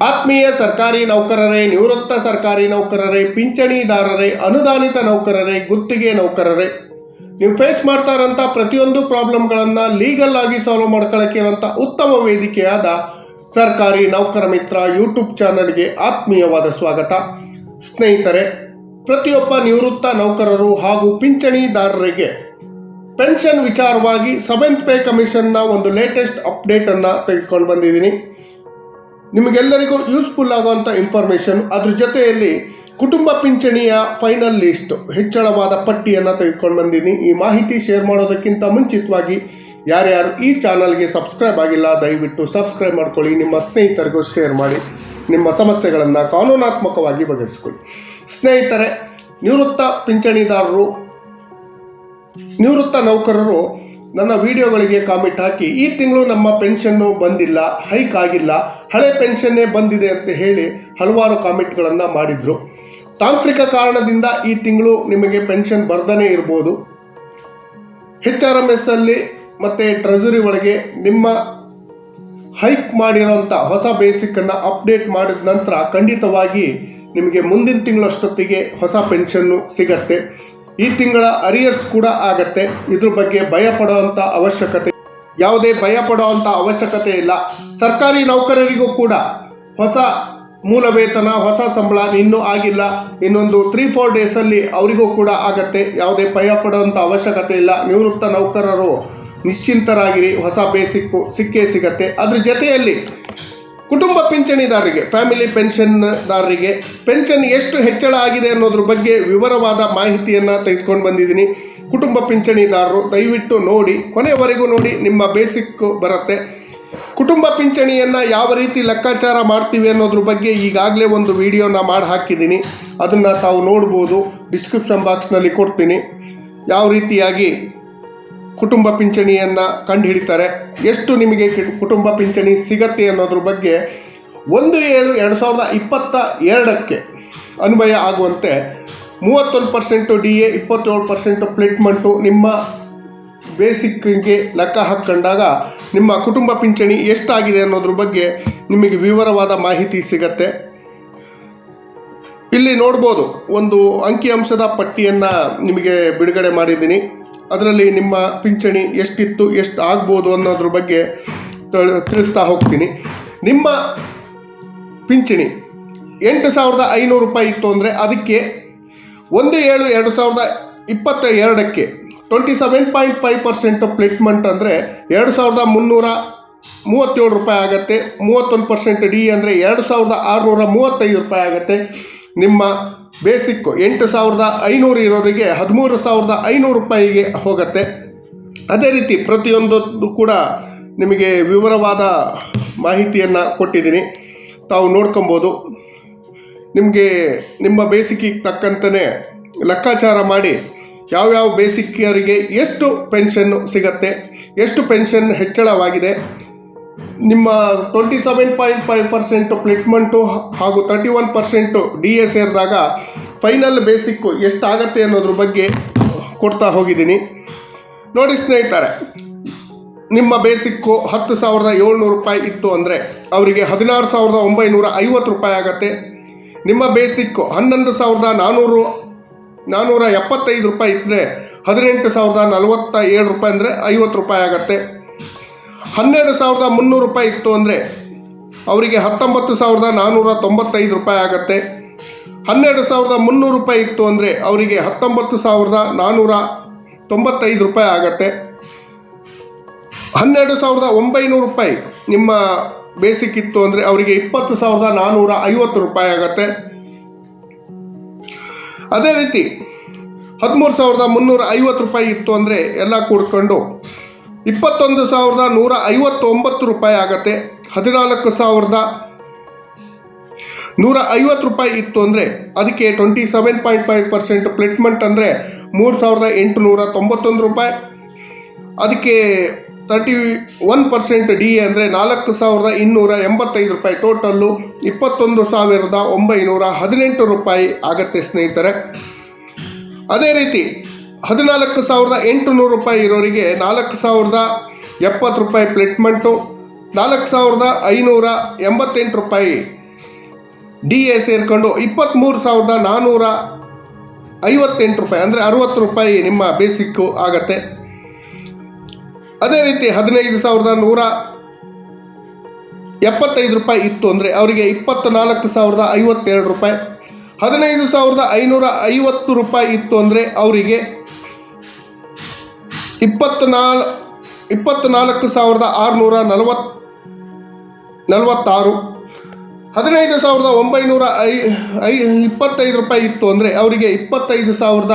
ಆತ್ಮೀಯ ಸರ್ಕಾರಿ ನೌಕರರೇ, ನಿವೃತ್ತ ಸರ್ಕಾರಿ ನೌಕರರೇ, ಪಿಂಚಣಿದಾರರೇ, ಅನುದಾನಿತ ನೌಕರರೇ, ಗುತ್ತಿಗೆ ನೌಕರರೇ, ನೀವು ಫೇಸ್ ಮಾಡ್ತಾ ಇರೋಂಥ ಪ್ರತಿಯೊಂದು ಪ್ರಾಬ್ಲಮ್ಗಳನ್ನು ಲೀಗಲ್ ಆಗಿ ಸಾಲ್ವ್ ಮಾಡ್ಕೊಳ್ಳೋಕೆ ಇರೋಂಥ ಉತ್ತಮ ವೇದಿಕೆಯಾದ ಸರ್ಕಾರಿ ನೌಕರ ಮಿತ್ರ ಯೂಟ್ಯೂಬ್ ಚಾನಲ್ಗೆ ಆತ್ಮೀಯವಾದ ಸ್ವಾಗತ. ಸ್ನೇಹಿತರೆ, ಪ್ರತಿಯೊಬ್ಬ ನಿವೃತ್ತ ನೌಕರರು ಹಾಗೂ ಪಿಂಚಣಿದಾರರಿಗೆ ಪೆನ್ಷನ್ ವಿಚಾರವಾಗಿ ಸೆವೆಂತ್ ಪೇ ಕಮಿಷನ್ನ ಒಂದು ಲೇಟೆಸ್ಟ್ ಅಪ್ಡೇಟನ್ನು ತೆಗೆದುಕೊಂಡು ಬಂದಿದ್ದೀನಿ. ನಿಮಗೆಲ್ಲರಿಗೂ ಯೂಸ್ಫುಲ್ ಆಗುವಂಥ ಇನ್ಫಾರ್ಮೇಷನ್ ಅದ್ರ ಜೊತೆಯಲ್ಲಿ ಕುಟುಂಬ ಪಿಂಚಣಿಯ ಫೈನಲ್ ಲಿಸ್ಟ್ ಹೆಚ್ಚಳವಾದ ಪಟ್ಟಿಯನ್ನು ತೆಗೆದುಕೊಂಡು ಬಂದೀನಿ. ಈ ಮಾಹಿತಿ ಶೇರ್ ಮಾಡೋದಕ್ಕಿಂತ ಮುಂಚಿತವಾಗಿ ಯಾರ್ಯಾರು ಈ ಚಾನಲ್ಗೆ ಸಬ್ಸ್ಕ್ರೈಬ್ ಆಗಿಲ್ಲ, ದಯವಿಟ್ಟು ಸಬ್ಸ್ಕ್ರೈಬ್ ಮಾಡ್ಕೊಳ್ಳಿ. ನಿಮ್ಮ ಸ್ನೇಹಿತರಿಗೂ ಶೇರ್ ಮಾಡಿ. ನಿಮ್ಮ ಸಮಸ್ಯೆಗಳನ್ನು ಕಾನೂನಾತ್ಮಕವಾಗಿ ಬಗೆಹರಿಸ್ಕೊಳ್ಳಿ. ಸ್ನೇಹಿತರೆ, ನಿವೃತ್ತ ಪಿಂಚಣಿದಾರರು, ನಿವೃತ್ತ ನೌಕರರು ನನ್ನ ವಿಡಿಯೋಗಳಿಗೆ ಕಾಮೆಂಟ್ ಹಾಕಿ, ಈ ತಿಂಗಳು ನಮ್ಮ ಪೆನ್ಷನ್ನು ಬಂದಿಲ್ಲ, ಹೈಕ್ ಆಗಿಲ್ಲ, ಹಳೆ ಪೆನ್ಷನ್ನೇ ಬಂದಿದೆ ಅಂತ ಹೇಳಿ ಹಲವಾರು ಕಾಮೆಂಟ್ಗಳನ್ನು ಮಾಡಿದರು. ತಾಂತ್ರಿಕ ಕಾರಣದಿಂದ ಈ ತಿಂಗಳು ನಿಮಗೆ ಪೆನ್ಷನ್ ಬರ್ದನೇ ಇರ್ಬೋದು. ಹೆಚ್ ಆರ್ ಎಂ ಎಸ್ ಅಲ್ಲಿ ಮತ್ತು ಟ್ರೆಜರಿ ಒಳಗೆ ನಿಮ್ಮ ಹೈಕ್ ಮಾಡಿರೋಂಥ ಹೊಸ ಬೇಸಿಕ್ಕನ್ನು ಅಪ್ಡೇಟ್ ಮಾಡಿದ ನಂತರ ಖಂಡಿತವಾಗಿ ನಿಮಗೆ ಮುಂದಿನ ತಿಂಗಳಷ್ಟೊತ್ತಿಗೆ ಹೊಸ ಪೆನ್ಷನ್ನು ಸಿಗತ್ತೆ. ಈ ತಿಂಗಳ ಅರಿಯರ್ಸ್ ಕೂಡ ಆಗತ್ತೆ. ಇದ್ರ ಬಗ್ಗೆ ಭಯ ಪಡೋವಂಥ ಅವಶ್ಯಕತೆ ಯಾವುದೇ ಭಯ ಪಡೋವಂಥ ಅವಶ್ಯಕತೆ ಇಲ್ಲ. ಸರ್ಕಾರಿ ನೌಕರರಿಗೂ ಕೂಡ ಹೊಸ ಮೂಲ ವೇತನ ಹೊಸ ಸಂಬಳ ಇನ್ನೂ ಆಗಿಲ್ಲ. ಇನ್ನೊಂದು ತ್ರೀ ಫೋರ್ ಡೇಸಲ್ಲಿ ಅವರಿಗೂ ಕೂಡ ಆಗತ್ತೆ. ಯಾವುದೇ ಭಯ ಪಡೋವಂಥ ಅವಶ್ಯಕತೆ ಇಲ್ಲ. ನಿವೃತ್ತ ನೌಕರರು ನಿಶ್ಚಿಂತರಾಗಿರಿ. ಹೊಸ ಬೇಸಿಕ್ಕು ಸಿಕ್ಕೇ ಸಿಗತ್ತೆ. ಅದ್ರ ಜೊತೆಯಲ್ಲಿ ಕುಟುಂಬ ಪಿಂಚಣಿದಾರರಿಗೆ ಫ್ಯಾಮಿಲಿ ಪೆನ್ಷನ್ದಾರರಿಗೆ ಪೆನ್ಷನ್ ಎಷ್ಟು ಹೆಚ್ಚಳ ಆಗಿದೆ ಅನ್ನೋದ್ರ ಬಗ್ಗೆ ವಿವರವಾದ ಮಾಹಿತಿಯನ್ನು ತೆಗೆದುಕೊಂಡು ಬಂದಿದ್ದೀನಿ. ಕುಟುಂಬ ಪಿಂಚಣಿದಾರರು, ದಯವಿಟ್ಟು ನೋಡಿ, ಕೊನೆವರೆಗೂ ನೋಡಿ, ನಿಮ್ಮ ಬೇಸಿಕ್ ಬರುತ್ತೆ. ಕುಟುಂಬ ಪಿಂಚಣಿಯನ್ನು ಯಾವ ರೀತಿ ಲೆಕ್ಕಾಚಾರ ಮಾಡ್ತೀವಿ ಅನ್ನೋದ್ರ ಬಗ್ಗೆ ಈಗಾಗಲೇ ಒಂದು ವಿಡಿಯೋನ ಮಾಡಿ ಹಾಕಿದ್ದೀನಿ ಅದನ್ನು ತಾವು ನೋಡ್ಬೋದು ಡಿಸ್ಕ್ರಿಪ್ಷನ್ ಬಾಕ್ಸ್ನಲ್ಲಿ ಕೊಡ್ತೀನಿ. ಯಾವ ರೀತಿಯಾಗಿ ಕುಟುಂಬ ಪಿಂಚಣಿಯನ್ನು ಕಂಡುಹಿಡಿತಾರೆ. ಎಷ್ಟು ನಿಮಗೆ ಕುಟುಂಬ ಪಿಂಚಣಿ ಸಿಗತ್ತೆ ಅನ್ನೋದ್ರ ಬಗ್ಗೆ ಒಂದು ಏಳು, ಎರಡು ಸಾವಿರದ ಇಪ್ಪತ್ತ ಎರಡಕ್ಕೆ ಅನ್ವಯ ಆಗುವಂತೆ ಮೂವತ್ತೊಂದು ಪರ್ಸೆಂಟು ಡಿ ಎ, ಇಪ್ಪತ್ತೇಳು ಪರ್ಸೆಂಟು ಪ್ಲೇಟ್ಮೆಂಟು ನಿಮ್ಮ ಬೇಸಿಕ್ಗೆ ಲೆಕ್ಕ ಹಾಕ್ಕೊಂಡಾಗ ನಿಮ್ಮ ಕುಟುಂಬ ಪಿಂಚಣಿ ಎಷ್ಟಾಗಿದೆ ಅನ್ನೋದ್ರ ಬಗ್ಗೆ ನಿಮಗೆ ವಿವರವಾದ ಮಾಹಿತಿ ಸಿಗತ್ತೆ. ಇಲ್ಲಿ ನೋಡ್ಬೋದು, ಒಂದು ಅಂಕಿಅಂಶದ ಪಟ್ಟಿಯನ್ನು ನಿಮಗೆ ಬಿಡುಗಡೆ ಮಾಡಿದ್ದೀನಿ. ಅದರಲ್ಲಿ ನಿಮ್ಮ ಪಿಂಚಣಿ ಎಷ್ಟಿತ್ತು ಎಷ್ಟು ಆಗ್ಬೋದು ಅನ್ನೋದ್ರ ಬಗ್ಗೆ ತಿಳಿಸ್ತಾ ಹೋಗ್ತೀನಿ. ನಿಮ್ಮ ಪಿಂಚಣಿ ಎಂಟು ಸಾವಿರದ ಐನೂರು ರೂಪಾಯಿ ಇತ್ತು ಅಂದರೆ ಅದಕ್ಕೆ ಒಂದು ಏಳು ಎರಡು ಸಾವಿರದ ಇಪ್ಪತ್ತ ಎರಡಕ್ಕೆ twenty seven point five percent fitment ಅಂದರೆ ಎರಡು ಸಾವಿರದ ಮುನ್ನೂರ ಮೂವತ್ತೇಳು ರೂಪಾಯಿ ಆಗುತ್ತೆ, ಮೂವತ್ತೊಂದು ಪರ್ಸೆಂಟ್ ಡಿ ಅಂದರೆ ಎರಡು ಸಾವಿರದ ಆರುನೂರ ಮೂವತ್ತೈದು ರೂಪಾಯಿ ಆಗುತ್ತೆ. ನಿಮ್ಮ ಬೇಸಿಕ್ಕು ಎಂಟು ಸಾವಿರದ ಐನೂರು ಇರೋರಿಗೆ ಹದಿಮೂರು ಸಾವಿರದ ಐನೂರು ರೂಪಾಯಿಗೆ ಹೋಗುತ್ತೆ. ಅದೇ ರೀತಿ ಪ್ರತಿಯೊಂದು ಕೂಡ ನಿಮಗೆ ವಿವರವಾದ ಮಾಹಿತಿಯನ್ನು ಕೊಟ್ಟಿದ್ದೀನಿ. ತಾವು ನೋಡ್ಕೊಬೋದು. ನಿಮಗೆ ನಿಮ್ಮ ಬೇಸಿಕ್ಕಿಗೆ ತಕ್ಕಂತೆ ಲೆಕ್ಕಾಚಾರ ಮಾಡಿ ಯಾವ್ಯಾವ ಬೇಸಿಕ್ಕಿಯರಿಗೆ ಎಷ್ಟು ಪೆನ್ಷನ್ನು ಸಿಗತ್ತೆ, ಎಷ್ಟು ಪೆನ್ಷನ್ ಹೆಚ್ಚಳವಾಗಿದೆ ನಿಮ್ಮ twenty seven point five percent fitment ಹಾಗೂ thirty one percent D A ಸೇರಿದಾಗ ಫೈನಲ್ ಬೇಸಿಕ್ಕು ಎಷ್ಟಾಗತ್ತೆ ಅನ್ನೋದ್ರ ಬಗ್ಗೆ ಕೊಡ್ತಾ ಹೋಗಿದ್ದೀನಿ. ನೋಡಿ ಸ್ನೇಹಿತರೆ, ನಿಮ್ಮ ಬೇಸಿಕ್ಕು ಹತ್ತು ಸಾವಿರದ ಏಳ್ನೂರು ರೂಪಾಯಿ ಇತ್ತು ಅಂದರೆ ಅವರಿಗೆ ಹದಿನಾರು ಸಾವಿರದ ಒಂಬೈನೂರ ಐವತ್ತು ರೂಪಾಯಿ ಆಗತ್ತೆ. ನಿಮ್ಮ ಬೇಸಿಕ್ಕು ಹನ್ನೊಂದು ಸಾವಿರದ ನಾನ್ನೂರು ನಾನ್ನೂರ ಎಪ್ಪತ್ತೈದು ರೂಪಾಯಿ ಇದ್ದರೆ ಹದಿನೆಂಟು ಸಾವಿರದ ನಲವತ್ತ ಏಳು ರೂಪಾಯಿ ಅಂದರೆ ಐವತ್ತು ರೂಪಾಯಿ ಆಗತ್ತೆ. ಹನ್ನೆರಡು ಸಾವಿರದ ಮುನ್ನೂರು ರೂಪಾಯಿ ಇತ್ತು ಅಂದರೆ ಅವರಿಗೆ ಹತ್ತೊಂಬತ್ತು ಸಾವಿರದ ನಾನ್ನೂರ ತೊಂಬತ್ತೈದು ರೂಪಾಯಿ ಆಗತ್ತೆ. ಹನ್ನೆರಡು ಸಾವಿರದ ಮುನ್ನೂರು ರೂಪಾಯಿ ಇತ್ತು ಅಂದರೆ ಅವರಿಗೆ ಹತ್ತೊಂಬತ್ತು ಸಾವಿರದ ನಾನ್ನೂರ ತೊಂಬತ್ತೈದು ರೂಪಾಯಿ ಆಗತ್ತೆ. ಹನ್ನೆರಡು ಸಾವಿರದ ಒಂಬೈನೂರು ರೂಪಾಯಿ ನಿಮ್ಮ ಬೇಸಿಕ್ ಇತ್ತು ಅಂದರೆ ಅವರಿಗೆ ಇಪ್ಪತ್ತು ಸಾವಿರದ ನಾನ್ನೂರ ಐವತ್ತು ರೂಪಾಯಿ ಆಗತ್ತೆ. ಅದೇ ರೀತಿ ಹದಿಮೂರು ಸಾವಿರದ ಮುನ್ನೂರ ಐವತ್ತು ರೂಪಾಯಿ ಇತ್ತು ಅಂದರೆ ಎಲ್ಲ ಕೂಡ್ಕೊಂಡು ಇಪ್ಪತ್ತೊಂದು ಸಾವಿರದ ನೂರ ಐವತ್ತೊಂಬತ್ತು ರೂಪಾಯಿ ಆಗತ್ತೆ. ಹದಿನಾಲ್ಕು ಸಾವಿರದ ನೂರ ಐವತ್ತು ರೂಪಾಯಿ ಇತ್ತು ಅಂದರೆ ಅದಕ್ಕೆ twenty seven point five percent fitment ಅಂದರೆ ಮೂರು ಸಾವಿರದ ಎಂಟುನೂರ ತೊಂಬತ್ತೊಂದು ರೂಪಾಯಿ. ಅದಕ್ಕೆ thirty one percent D A ಅಂದರೆ ನಾಲ್ಕು ಸಾವಿರದ ಇನ್ನೂರ ಎಂಬತ್ತೈದು ರೂಪಾಯಿ ಟೋಟಲ್ಲು ಇಪ್ಪತ್ತೊಂದು ಸಾವಿರದ ಒಂಬೈನೂರ ಹದಿನೆಂಟು ರೂಪಾಯಿ ಆಗತ್ತೆ ಸ್ನೇಹಿತರೆ. ಅದೇ ರೀತಿ ಹದಿನಾಲ್ಕು ಸಾವಿರದ ಎಂಟುನೂರು ರೂಪಾಯಿ ಇರೋರಿಗೆ ನಾಲ್ಕು ಸಾವಿರದ ಎಪ್ಪತ್ತು ರೂಪಾಯಿ ಪ್ಲೇಟ್ಮೆಂಟು, ನಾಲ್ಕು ಸಾವಿರದ ಐನೂರ ಎಂಬತ್ತೆಂಟು ರೂಪಾಯಿ ಡಿ ಎ ಸೇರಿಕೊಂಡು ಇಪ್ಪತ್ತ್ಮೂರು ಸಾವಿರದ ನಾನ್ನೂರ ಐವತ್ತೆಂಟು ರೂಪಾಯಿ, ಅಂದರೆ ಅರುವತ್ತು ರೂಪಾಯಿ ನಿಮ್ಮ ಬೇಸಿಕ್ಕು ಆಗತ್ತೆ. ಅದೇ ರೀತಿ ಹದಿನೈದು ಸಾವಿರದ ನೂರ ಎಪ್ಪತ್ತೈದು ರೂಪಾಯಿ ಇತ್ತು ಅಂದರೆ ಅವರಿಗೆ ಇಪ್ಪತ್ತ್ನಾಲ್ಕು ಸಾವಿರದ ಐವತ್ತೆರಡು ರೂಪಾಯಿ. ಹದಿನೈದು ಸಾವಿರದ ಐನೂರ ಐವತ್ತು ರೂಪಾಯಿ ಇತ್ತು ಅಂದರೆ ಅವರಿಗೆ ಇಪ್ಪತ್ನಾಲ್ ಇಪ್ಪತ್ತ್ನಾಲ್ಕು ಸಾವಿರದ ಆರುನೂರ ನಲವತ್, ನಲವತ್ತಾರು. ಹದಿನೈದು ಸಾವಿರದ ಒಂಬೈನೂರ ಐ ಐ, ಇಪ್ಪತ್ತೈದು ರೂಪಾಯಿ ಇತ್ತು ಅಂದರೆ ಅವರಿಗೆ ಇಪ್ಪತ್ತೈದು ಸಾವಿರದ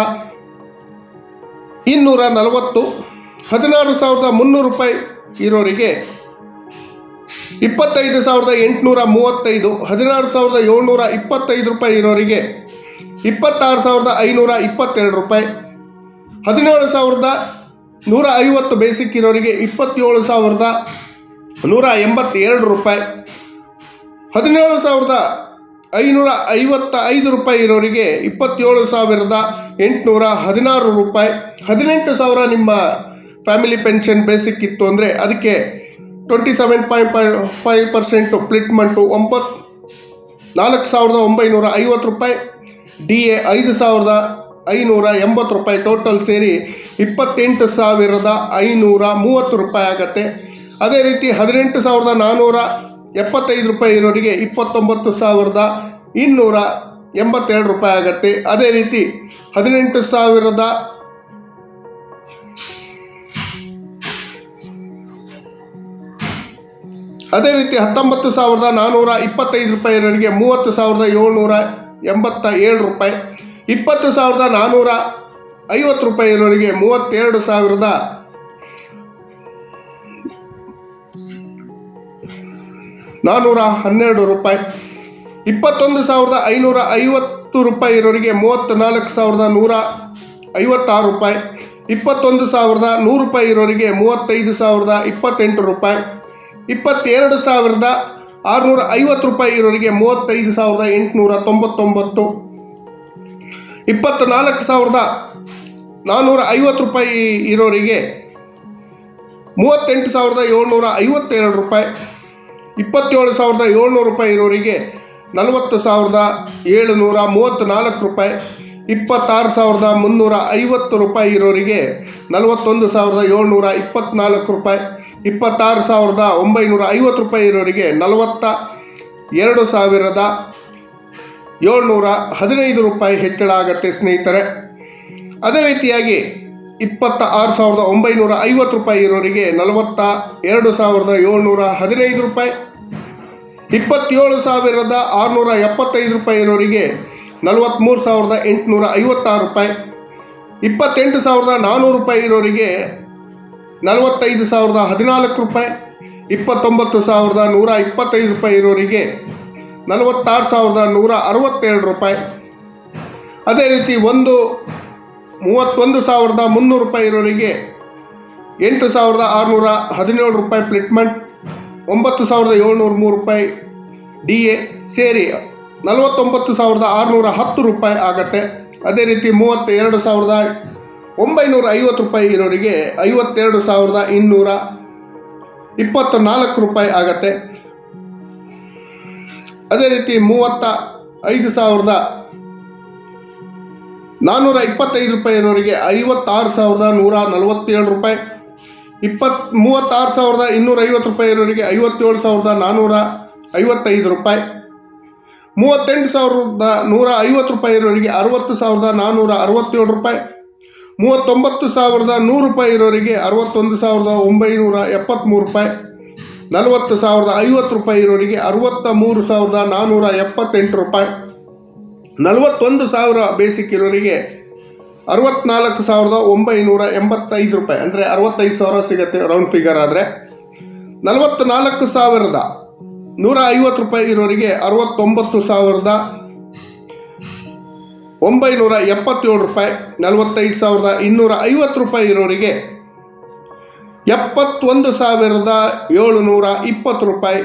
ಇನ್ನೂರ ನಲವತ್ತು. ಹದಿನಾರು ಸಾವಿರದ ಮುನ್ನೂರು ರೂಪಾಯಿ ಇರೋರಿಗೆ ಇಪ್ಪತ್ತೈದು ಸಾವಿರದ ಎಂಟುನೂರ ಮೂವತ್ತೈದು. ಹದಿನಾರು ಸಾವಿರದ ಏಳ್ನೂರ ಇಪ್ಪತ್ತೈದು ರೂಪಾಯಿ ಇರೋರಿಗೆ ಇಪ್ಪತ್ತಾರು ಸಾವಿರದ ಐನೂರ ಇಪ್ಪತ್ತೆರಡು ರೂಪಾಯಿ. ಹದಿನೇಳು ಸಾವಿರದ ನೂರ ಐವತ್ತು ಬೇಸಿಕ್ ಇರೋರಿಗೆ ಇಪ್ಪತ್ತೇಳು ಸಾವಿರದ ನೂರ ಎಂಬತ್ತೆರಡು ರೂಪಾಯಿ. ಹದಿನೇಳು ಸಾವಿರದ ಐನೂರ ಐವತ್ತ ಐದು ರೂಪಾಯಿ ಇರೋರಿಗೆ ಇಪ್ಪತ್ತೇಳು ಸಾವಿರದ ಎಂಟುನೂರ ಹದಿನಾರು ರೂಪಾಯಿ. ಹದಿನೆಂಟು ಸಾವಿರ ನಿಮ್ಮ ಫ್ಯಾಮಿಲಿ ಪೆನ್ಷನ್ ಬೇಸಿಕ್ ಇತ್ತು ಅಂದರೆ ಅದಕ್ಕೆ twenty seven point five percent fitment ಒಂಬತ್ತು ನಾಲ್ಕು ಸಾವಿರದ ಒಂಬೈನೂರ ಐವತ್ತು ರೂಪಾಯಿ. ಡಿ ಎ ಐದು ಸಾವಿರದ ಐನೂರ ಎಂಬತ್ತು ರೂಪಾಯಿ ಟೋಟಲ್ ಸೇರಿ ಇಪ್ಪತ್ತೆಂಟು ಸಾವಿರದ ಐನೂರ ಮೂವತ್ತು ರೂಪಾಯಿ ಆಗತ್ತೆ. ಅದೇ ರೀತಿ ಹದಿನೆಂಟು ಸಾವಿರದ ನಾನ್ನೂರ ಎಪ್ಪತ್ತೈದು ರೂಪಾಯಿ ಇರೋರಿಗೆ ಇಪ್ಪತ್ತೊಂಬತ್ತು ಸಾವಿರದ ಇನ್ನೂರ ಎಂಬತ್ತೆರಡು ರೂಪಾಯಿ ಆಗತ್ತೆ. ಅದೇ ರೀತಿ ಹದಿನೆಂಟು ಸಾವಿರದ ಅದೇ ರೀತಿ ಹತ್ತೊಂಬತ್ತು ಸಾವಿರದ ನಾನ್ನೂರ ಇಪ್ಪತ್ತೈದು ರೂಪಾಯಿ ಇರೋರಿಗೆ ಮೂವತ್ತು ಸಾವಿರದ ಏಳ್ನೂರ ಎಂಬತ್ತ ಏಳು ರೂಪಾಯಿ. ಇಪ್ಪತ್ತು ಸಾವಿರದ ನಾನ್ನೂರ ಐವತ್ತು ರೂಪಾಯಿ ಇರೋರಿಗೆ ಮೂವತ್ತೆರಡು ಸಾವಿರದ ನಾನ್ನೂರ ಹನ್ನೆರಡು ರೂಪಾಯಿ. ಇಪ್ಪತ್ತೊಂದು ಸಾವಿರದ ಐನೂರ ಐವತ್ತು ರೂಪಾಯಿ ಇರೋರಿಗೆ ಮೂವತ್ತು ನಾಲ್ಕು ಸಾವಿರದ ನೂರ ಐವತ್ತಾರು ರೂಪಾಯಿ. ಇಪ್ಪತ್ತೊಂದು ಸಾವಿರದ ನೂರು ರೂಪಾಯಿ ಇರೋರಿಗೆ ಮೂವತ್ತೈದು ಸಾವಿರದ ಇಪ್ಪತ್ತೆಂಟು ರೂಪಾಯಿ. ಇಪ್ಪತ್ತೆರಡು ಸಾವಿರದ ಆರುನೂರ ಐವತ್ತು ರೂಪಾಯಿ ಇರೋರಿಗೆ ಮೂವತ್ತೈದು ಸಾವಿರದ ಎಂಟುನೂರ ತೊಂಬತ್ತೊಂಬತ್ತು. ಇಪ್ಪತ್ತು ನಾಲ್ಕು ಸಾವಿರದ ನಾನ್ನೂರ ಐವತ್ತು ರೂಪಾಯಿ ಇರೋರಿಗೆ ಮೂವತ್ತೆಂಟು ಸಾವಿರದ ಏಳ್ನೂರ ಐವತ್ತೆರಡು ರೂಪಾಯಿ, ಇಪ್ಪತ್ತೇಳು ಸಾವಿರದ ಏಳ್ನೂರು ರೂಪಾಯಿ ಇರೋರಿಗೆ ನಲವತ್ತು ಸಾವಿರದ ಏಳುನೂರ ಮೂವತ್ತ್ನಾಲ್ಕು ರೂಪಾಯಿ, ಇಪ್ಪತ್ತಾರು ಸಾವಿರದ ಮುನ್ನೂರ ಐವತ್ತು ರೂಪಾಯಿ ಇರೋರಿಗೆ ನಲವತ್ತೊಂದು ಸಾವಿರದ ಏಳ್ನೂರ ಇಪ್ಪತ್ತ್ನಾಲ್ಕು ರೂಪಾಯಿ, ಇಪ್ಪತ್ತಾರು ಸಾವಿರದ ಒಂಬೈನೂರ ಐವತ್ತು ರೂಪಾಯಿ ಇರೋರಿಗೆ ನಲವತ್ತ ಎರಡು ಸಾವಿರದ ಏಳ್ನೂರ ಹದಿನೈದು ರೂಪಾಯಿ ಹೆಚ್ಚಳ ಆಗತ್ತೆ ಸ್ನೇಹಿತರೆ. ಅದೇ ರೀತಿಯಾಗಿ ಇಪ್ಪತ್ತ ಆರು ಸಾವಿರದ ಒಂಬೈನೂರ ಐವತ್ತು ರೂಪಾಯಿ ಇರೋರಿಗೆ ನಲವತ್ತ ಎರಡು ಸಾವಿರದ ಏಳ್ನೂರ ಹದಿನೈದು ರೂಪಾಯಿ. ಇಪ್ಪತ್ತೇಳು ಸಾವಿರದ ಆರುನೂರ ಎಪ್ಪತ್ತೈದು ರೂಪಾಯಿ ಇರೋರಿಗೆ ನಲವತ್ತ್ಮೂರು ಸಾವಿರದ ಎಂಟುನೂರ ಐವತ್ತಾರು ರೂಪಾಯಿ. ಇಪ್ಪತ್ತೆಂಟು ಸಾವಿರದ ನಾನ್ನೂರು ರೂಪಾಯಿ ಇರೋರಿಗೆ ನಲವತ್ತೈದು ಸಾವಿರದ ಹದಿನಾಲ್ಕು ರೂಪಾಯಿ. ಇಪ್ಪತ್ತೊಂಬತ್ತು ಸಾವಿರದ ನೂರ ಇಪ್ಪತ್ತೈದು ರೂಪಾಯಿ ಇರೋರಿಗೆ ನಲವತ್ತಾರು ಸಾವಿರದ ನೂರ ಅರವತ್ತೆರಡು ರೂಪಾಯಿ. ಅದೇ ರೀತಿ ಒಂದು ಮೂವತ್ತೊಂದು ಸಾವಿರದ ಮುನ್ನೂರು ರೂಪಾಯಿ ಇರೋರಿಗೆ ಎಂಟು ಸಾವಿರದ ಆರುನೂರ ಹದಿನೇಳು ರೂಪಾಯಿ ಪ್ಲಿಟ್ಮೆಂಟ್, ಒಂಬತ್ತು ಸಾವಿರದ ಏಳ್ನೂರ ಮೂರು ರೂಪಾಯಿ ಡಿ ಎ ಸೇರಿ ನಲವತ್ತೊಂಬತ್ತು ಸಾವಿರದ ಆರುನೂರ ಹತ್ತು ರೂಪಾಯಿ ಆಗತ್ತೆ. ಅದೇ ರೀತಿ ಮೂವತ್ತ ಎರಡು ಸಾವಿರದ ಒಂಬೈನೂರ ಐವತ್ತು ರೂಪಾಯಿ ಇರೋರಿಗೆ ಐವತ್ತೆರಡು ಸಾವಿರದ ಇನ್ನೂರ ಇಪ್ಪತ್ತು ನಾಲ್ಕು ರೂಪಾಯಿ ಆಗತ್ತೆ. ಅದೇ ರೀತಿ ಮೂವತ್ತ ಐದು ಸಾವಿರದ ನಾನ್ನೂರ ಇಪ್ಪತ್ತೈದು ರೂಪಾಯಿ ಇರೋರಿಗೆ ಐವತ್ತಾರು ಸಾವಿರದ ನೂರ ನಲವತ್ತೇಳು ರೂಪಾಯಿ. ಇಪ್ಪತ್, ಮೂವತ್ತಾರು ಸಾವಿರದ ಇನ್ನೂರ ಐವತ್ತು ರೂಪಾಯಿ ಇರೋರಿಗೆ ಐವತ್ತೇಳು ಸಾವಿರದ ನಾನ್ನೂರ ಐವತ್ತೈದು ರೂಪಾಯಿ. ಮೂವತ್ತೆಂಟು ಸಾವಿರದ ನೂರ ಐವತ್ತು ರೂಪಾಯಿ ಇರೋರಿಗೆ ಅರವತ್ತು ಸಾವಿರದ ನಾನ್ನೂರ ಅರವತ್ತೇಳು ರೂಪಾಯಿ. ಮೂವತ್ತೊಂಬತ್ತು ಸಾವಿರದ ನೂರು ರೂಪಾಯಿ ಇರೋರಿಗೆ ಅರವತ್ತೊಂದು ಸಾವಿರದ ಒಂಬೈನೂರ ಎಪ್ಪತ್ತ್ಮೂರು ರೂಪಾಯಿ. ನಲವತ್ತು ಸಾವಿರದ ಐವತ್ತು ರೂಪಾಯಿ ಇರೋರಿಗೆ ಅರವತ್ತ ಮೂರು ಸಾವಿರದ ನಾನ್ನೂರ ಎಪ್ಪತ್ತೆಂಟು ರೂಪಾಯಿ. ನಲವತ್ತೊಂದು ಸಾವಿರ ಬೇಸಿಕ್ ಇರೋರಿಗೆ ಅರವತ್ನಾಲ್ಕು ಸಾವಿರದ ಒಂಬೈನೂರ ಎಂಬತ್ತೈದು ರೂಪಾಯಿ. ಅಂದರೆ ಅರವತ್ತೈದು ಸಾವಿರ ಸಿಗುತ್ತೆ ರೌಂಡ್ ಫಿಗರ್ ಆದರೆ. ನಲವತ್ತ್ನಾಲ್ಕು ಸಾವಿರದ ನೂರ ಐವತ್ತು ರೂಪಾಯಿ ಇರೋರಿಗೆ ಅರವತ್ತೊಂಬತ್ತು ಸಾವಿರದ ಒಂಬೈನೂರ ಎಪ್ಪತ್ತೇಳು ರೂಪಾಯಿ. ನಲವತ್ತೈದು ಸಾವಿರದ ಇನ್ನೂರ ಐವತ್ತು ರೂಪಾಯಿ ಇರೋರಿಗೆ ಎಪ್ಪತ್ತೊಂದು ಸಾವಿರದ ಏಳುನೂರ ಇಪ್ಪತ್ತು ರೂಪಾಯಿ.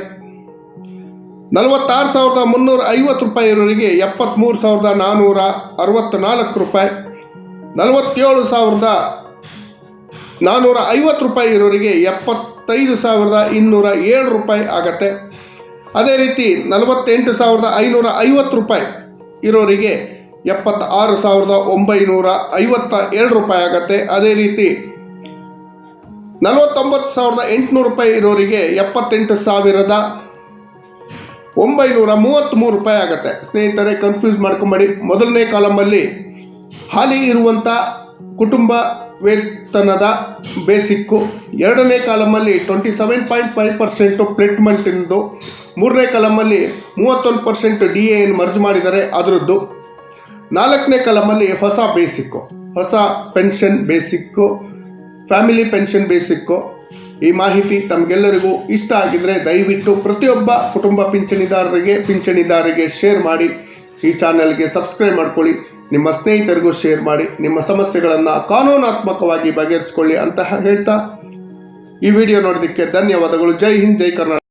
ನಲವತ್ತಾರು ಸಾವಿರದ ಮುನ್ನೂರ ಐವತ್ತು ರೂಪಾಯಿ ಇರೋರಿಗೆ ಎಪ್ಪತ್ತ್ಮೂರು ಸಾವಿರದ ನಾನ್ನೂರ ಅರವತ್ತ್ನಾಲ್ಕು ರೂಪಾಯಿ. ನಲವತ್ತೇಳು ಸಾವಿರದ ನಾನ್ನೂರ ಐವತ್ತು ರೂಪಾಯಿ ಇರೋರಿಗೆ ಎಪ್ಪತ್ತೈದು ಸಾವಿರದ ಇನ್ನೂರ ಏಳು ರೂಪಾಯಿ ಆಗತ್ತೆ. ಅದೇ ರೀತಿ ನಲವತ್ತೆಂಟು ಸಾವಿರದ ಐನೂರ ಐವತ್ತು ರೂಪಾಯಿ ಇರೋರಿಗೆ ಎಪ್ಪತ್ತಾರು ಸಾವಿರದ ಒಂಬೈನೂರ ಐವತ್ತ ಎರಡು ರೂಪಾಯಿ ಆಗತ್ತೆ. ಅದೇ ರೀತಿ ನಲವತ್ತೊಂಬತ್ತು ಸಾವಿರದ ಎಂಟುನೂರು ರೂಪಾಯಿ ಇರೋರಿಗೆ ಎಪ್ಪತ್ತೆಂಟು ಸಾವಿರದ ಒಂಬೈನೂರ ಮೂವತ್ತ್ಮೂರು ರೂಪಾಯಿ ಆಗುತ್ತೆ. ಸ್ನೇಹಿತರೆ ಕನ್ಫ್ಯೂಸ್ ಮಾಡ್ಕೊಂಬೇಡಿ. ಮೊದಲನೇ ಕಾಲಮಲ್ಲಿ ಹಾಲಿ ಇರುವಂಥ ಕುಟುಂಬ ವೇತನದ ಬೇಸಿಕ್ಕು ಎರಡನೇ ಕಾಲಮಲ್ಲಿ twenty seven point five percent ಪ್ಲೇಟ್ಮೆಂಟಿಂದು ಮೂರನೇ ಕಾಲಮಲ್ಲಿ ಮೂವತ್ತೊಂದು ಪರ್ಸೆಂಟ್ ಡಿ ಎನ್ ಮರ್ಜ್ ಮಾಡಿದ್ದಾರೆ ಅದರದ್ದು. ನಾಲ್ಕನೇ ಕಾಲಮಲ್ಲಿ ಹೊಸ ಬೇಸಿಕ್ಕು ಹೊಸ pension basic family pension basic. ಈ ಮಾಹಿತಿ ತಮಗೆಲ್ಲರಿಗೂ ಇಷ್ಟ ಆಗಿದ್ರೆ ದಯವಿಟ್ಟು ಪ್ರತಿಯೊಬ್ಬ ಕುಟುಂಬ ಪಿಂಚಣಿದಾರರಿಗೆ ಪಿಂಚಣಿದಾರರಿಗೆ ಶೇರ್ ಮಾಡಿ. ಈ ಚಾನೆಲ್ಗೆ ಸಬ್ಸ್ಕ್ರೈಬ್ ಮಾಡ್ಕೊಳ್ಳಿ. ನಿಮ್ಮ ಸ್ನೇಹಿತರಿಗೂ ಶೇರ್ ಮಾಡಿ. ನಿಮ್ಮ ಸಮಸ್ಯೆಗಳನ್ನು ಕಾನೂನಾತ್ಮಕವಾಗಿ ಬಗೆಹರಿಸ್ಕೊಳ್ಳಿ ಅಂತ ಹೇಳ್ತಾ ಈ ವಿಡಿಯೋ ನೋಡೋದಕ್ಕೆ ಧನ್ಯವಾದಗಳು. ಜೈ ಹಿಂದ್, ಜೈ ಕರ್ನಾಟಕ.